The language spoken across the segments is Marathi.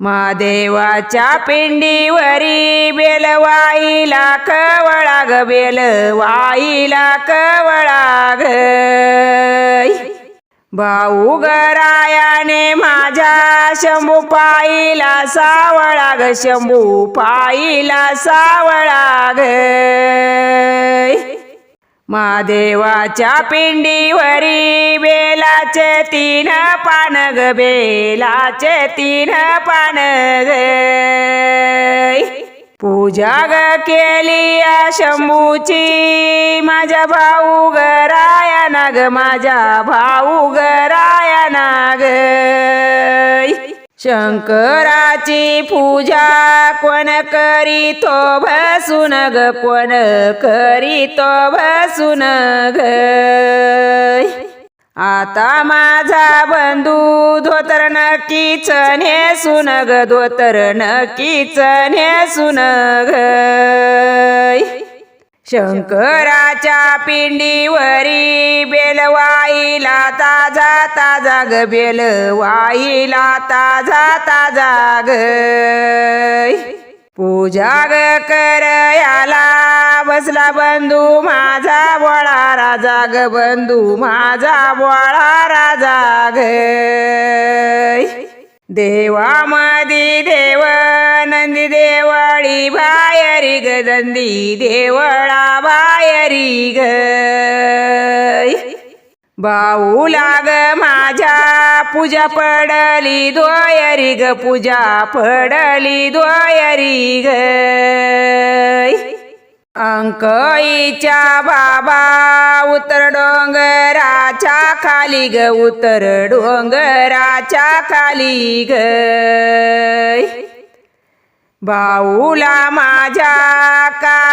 महादेवाच्या पिंडीवरी बेलवाईला कवळाग बेलवाईला कवळाग कवळा भाऊ गरायाने माझ्या शंभू पाईला सावळाग शंभू पाईला सावळाग महादेवाच्या पिंडीवरी बेलाचे तीन पान ग बेलाचे तीन पान ग. पूजा ग केली या शंभूची माझ्या भाऊ गराया राया ग माझ्या भाऊ गराया राया ग. शंकराची पूजा कोण करीतो भसून ग कोण करीतो भसून ग. आता माझा बंधू धोतर नक्कीच नेसून ग धोतर नक्कीच नेसून ग. शंकराच्या पिंडीवरी बेलवा वाईला ताजा ताजा ग बेल वाईला ताजा ताजा ग पूजा ग करयाला बसला बंधू माझा बोळा राजा ग बंधू माझा बोळा राजा ग देवामधी देव नंदी देवळी बायरी ग नंदी देवळा बायरी ग. भाऊ लाग माझ्या पूजा पडली दोयरी ग पूजा पडली दोयरी ग. अंकईच्या बाबा उतर डोंगराच्या खाली ग उतर डोंगराच्या खाली ग. भाऊला माझ्या का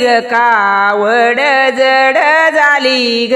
ग कावड जड झाली ग.